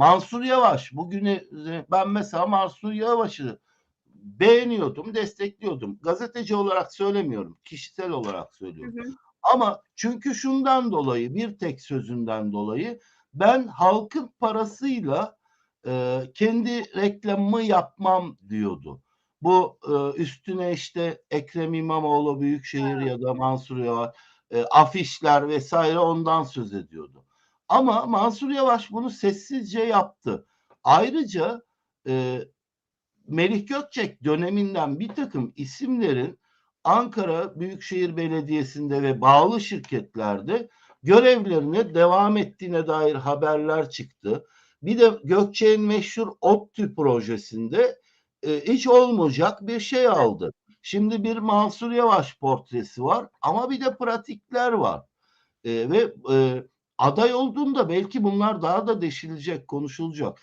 Mansur Yavaş bugünü ben mesela Mansur Yavaş'ı beğeniyordum, destekliyordum. Gazeteci olarak söylemiyorum, kişisel olarak söylüyorum. Hı hı. Ama çünkü şundan dolayı, bir tek sözünden dolayı ben halkın parasıyla e, kendi reklamımı yapmam diyordu. Bu e, üstüne işte Ekrem İmamoğlu Büyükşehir ya da Mansur Yavaş e, afişler vesaire ondan söz ediyordu. Ama Mansur Yavaş bunu sessizce yaptı. Ayrıca e, Melih Gökçek döneminden bir takım isimlerin Ankara Büyükşehir Belediyesi'nde ve bağlı şirketlerde görevlerine devam ettiğine dair haberler çıktı. Bir de Gökçek'in meşhur ODTÜ projesinde e, hiç olmayacak bir şey aldı. Şimdi bir Mansur Yavaş portresi var ama bir de pratikler var. E, ve e, aday olduğunda belki bunlar daha da deşilecek, konuşulacak.